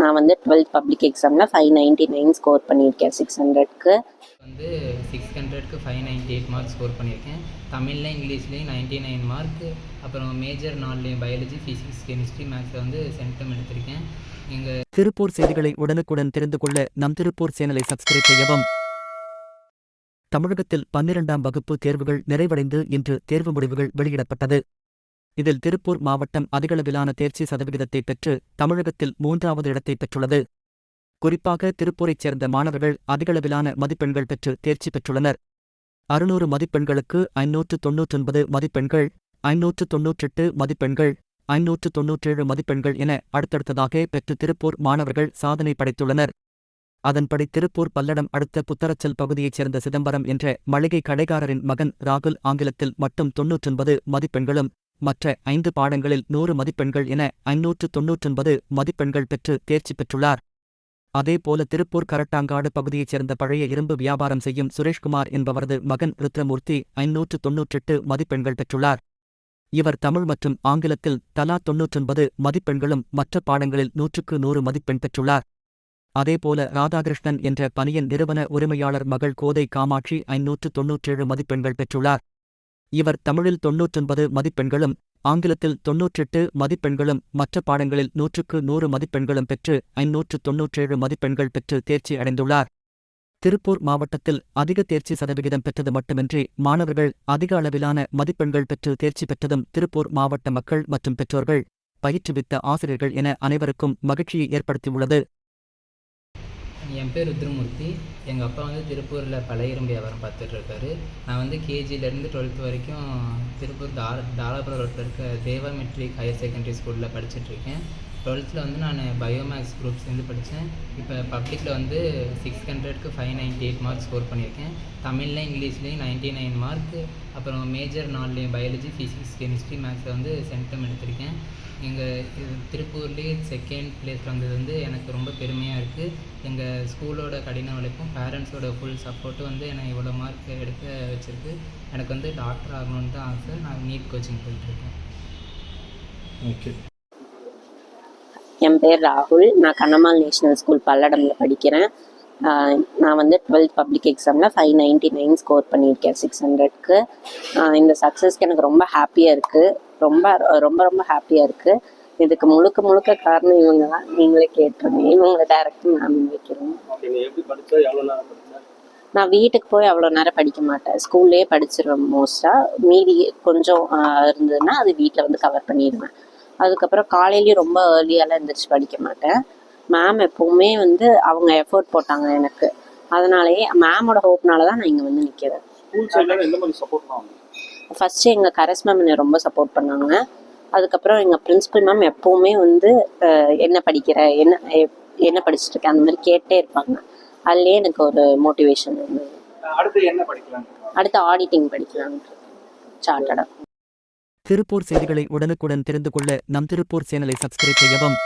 நான் வந்து twelfth public எக்ஸாமில் ஃபைவ் நைன்ட்டி நைன் ஸ்கோர் பண்ணியிருக்கேன் சிக்ஸ் ஹண்ட்ரட்க்கு வந்து six ஹண்ட்ரட்க்கு five ninety eight mark score பண்ணியிருக்கேன். தமிழில் இங்கிலீஷ்லேயும் நைன்ட்டி நைன் மார்க் அப்புறம் மேஜர் நாலுலேயும் பயாலஜி ஃபிசிக்ஸ் கெமிஸ்ட்ரி மேக்ஸில் வந்து சென்டம் எடுத்திருக்கேன். எங்கள் திருப்பூர் செய்திகளை உடனுக்குடன் தெரிந்து கொள்ள நம் திருப்பூர் சேனலை சப்ஸ்கிரைப் செய்யவும். தமிழகத்தில் பன்னிரண்டாம் வகுப்பு தேர்வுகள் நிறைவடைந்து இன்று தேர்வு முடிவுகள் வெளியிடப்பட்டது. இதில் திருப்பூர் மாவட்டம் அதிகளவிலான தேர்ச்சி சதவிகிதத்தை பெற்று தமிழகத்தில் மூன்றாவது இடத்தை பெற்றுள்ளது. குறிப்பாக திருப்பூரைச் சேர்ந்த மாணவர்கள் அதிகளவிலான மதிப்பெண்கள் பெற்று தேர்ச்சி பெற்றுள்ளனர். அறுநூறு மதிப்பெண்களுக்கு ஐநூற்று தொன்னூற்றொன்பது மதிப்பெண்கள் ஐநூற்று தொன்னூற்றெட்டு மதிப்பெண்கள் ஐநூற்று தொன்னூற்றேழு மதிப்பெண்கள் என அடுத்தடுத்ததாக பெற்று திருப்பூர் மாணவர்கள் சாதனை படைத்துள்ளனர். அதன்படி திருப்பூர் பல்லடம் அடுத்த புத்தரச்சல் பகுதியைச் சேர்ந்த சிதம்பரம் என்ற மளிகை கடைக்காரரின் மகன் ராகுல் ஆங்கிலத்தில் மட்டும் தொன்னூற்றொன்பது மதிப்பெண்களும் மற்ற ஐந்து பாடங்களில் நூறு மதிப்பெண்கள் என ஐநூற்று தொன்னூற்றொன்பது மதிப்பெண்கள் பெற்று தேர்ச்சி பெற்றுள்ளார். அதேபோல திருப்பூர் கரட்டாங்காடு பகுதியைச் சேர்ந்த பழைய இரும்பு வியாபாரம் செய்யும் சுரேஷ்குமார் என்பவரது மகன் ருத்ரமூர்த்தி ஐநூற்று தொன்னூற்றெட்டு மதிப்பெண்கள் பெற்றுள்ளார். இவர் தமிழ் மற்றும் ஆங்கிலத்தில் தலா தொன்னூற்றொன்பது மதிப்பெண்களும் மற்ற பாடங்களில் நூற்றுக்கு நூறு மதிப்பெண் பெற்றுள்ளார். அதேபோல ராதாகிருஷ்ணன் என்ற பனியன் நிறுவன உரிமையாளர் மகள் கோதை காமாட்சி ஐநூற்று தொன்னூற்றேழு மதிப்பெண்கள் பெற்றுள்ளார். இவர் தமிழில் தொன்னூற்றொன்பது மதிப்பெண்களும் ஆங்கிலத்தில் தொன்னூற்றெட்டு மதிப்பெண்களும் மற்ற பாடங்களில் நூற்றுக்கு நூறு மதிப்பெண்களும் பெற்று ஐநூற்று தொன்னூற்றேழு மதிப்பெண்கள் பெற்று தேர்ச்சி அடைந்துள்ளார். திருப்பூர் மாவட்டத்தில் அதிக தேர்ச்சி சதவிகிதம் பெற்றது மட்டுமின்றி மாணவர்கள் அதிக அளவிலான மதிப்பெண்கள் பெற்று தேர்ச்சி பெற்றதும் திருப்பூர் மாவட்ட மக்கள் மற்றும் பெற்றோர்கள். பயிற்றுவித்த ஆசிரியர்கள் என அனைவருக்கும் மகிழ்ச்சியை ஏற்படுத்தியுள்ளது. என் பேர் ருத்ரமூர்த்தி. எங்கள் அப்பா வந்து திருப்பூரில் பழையிறும் வியாபாரம் பார்த்துட்ருக்காரு நான் வந்து கேஜிலேருந்து டுவெல்த் வரைக்கும் திருப்பூர் தார தாராபுரம் ரோட்டில் இருக்க தேவா மெட்ரிக் ஹையர் செகண்டரி ஸ்கூலில் படிச்சுட்ருக்கேன் டுவெல்த்தில் வந்து நான் பயோமேக்ஸ் குரூப் சேர்ந்து படித்தேன் இப்போ பப்ளிக்கில் வந்து six ஹண்ட்ரட்க்கு five ninety eight mark score பண்ணியிருக்கேன். தமிழ்லையும் இங்கிலீஷ்லேயும் நைன்ட்டி நைன் மார்க் அப்புறம் மேஜர் நாலுலேயும் பயாலஜி ஃபிசிக்ஸ் கெமிஸ்ட்ரி மேக்ஸில் வந்து சென்டம் எடுத்திருக்கேன். எங்கள் திருப்பூர்லேயே செகண்ட் பிளேஸ் வந்தது வந்து எனக்கு ரொம்ப பெருமையாக இருக்குது எங்கள் ஸ்கூலோட கடின உழைப்பும் பேரண்ட்ஸோட ஃபுல் சப்போர்ட்டும் வந்து என்னை இவ்வளோ மார்க் எடுக்க வச்சுருக்கு. எனக்கு வந்து டாக்டர் ஆகணுன்னு தான் ஆசை. நான் நீட் கோச்சிங் போயிட்டுருக்கேன் ஓகே என் பேர் ராகுல். நான் கண்ணம்மாள் நேஷனல் ஸ்கூல் பல்லடம்ல படிக்கிறேன். நான் வந்து டுவெல்த் பப்ளிக் எக்ஸாமில் ஃபைவ் நைன்ட்டி நைன் ஸ்கோர் பண்ணியிருக்கேன் சிக்ஸ் ஹண்ட்ரட்க்கு இந்த சக்ஸஸ்க்கு எனக்கு ரொம்ப ஹாப்பியாக இருக்குது ரொம்ப ரொம்ப ரொம்ப ஹாப்பியாக இருக்குது இதுக்கு முழுக்க முழுக்க காரணம் இவங்க தான் நீங்களே கேட்டுருங்க. இவங்களை டேரக்டாக மேம் வைக்கிறோம் நான் வீட்டுக்கு போய் அவ்வளோ நேரம் படிக்க மாட்டேன். ஸ்கூல்லேயே படிச்சிருவேன் மோஸ்ட்டாக மீதி கொஞ்சம் இருந்ததுன்னா அது வீட்டில் வந்து கவர் பண்ணிடுவேன். அதுக்கப்புறம் காலையிலேயும் ரொம்ப ஏர்லியாலாம் எழுந்திரிச்சு படிக்க மாட்டேன். மேம் எப்போவுமே வந்து அவங்க எஃபோர்ட் போட்டாங்க எனக்கு. அதனாலேயே மேமோட ஹோப்னால தான் நான் இங்கே வந்து நிற்கிறேன் ஃபஸ்ட்டு எங்கள் கரஸ் மேம் என்னை ரொம்ப சப்போர்ட் பண்ணாங்க. அதுக்கப்புறம் எங்கள் பிரின்சிபல் மேம் எப்போவுமே வந்து என்ன படிக்கிற என்ன எப்- என்ன படிச்சுட்டு இருக்க அந்த மாதிரி கேட்டே இருப்பாங்க. அதுலேயே எனக்கு ஒரு மோட்டிவேஷன் இருந்தது அடுத்து என்ன படிக்கலாம் அடுத்து ஆடிட்டிங் படிக்கலாம் சார்ட்டடா திருப்பூர் செய்திகளை உடனுக்குடன் தெரிந்து கொள்ள நம் திருப்பூர் சேனலை சப்ஸ்கிரைப் செய்யவும்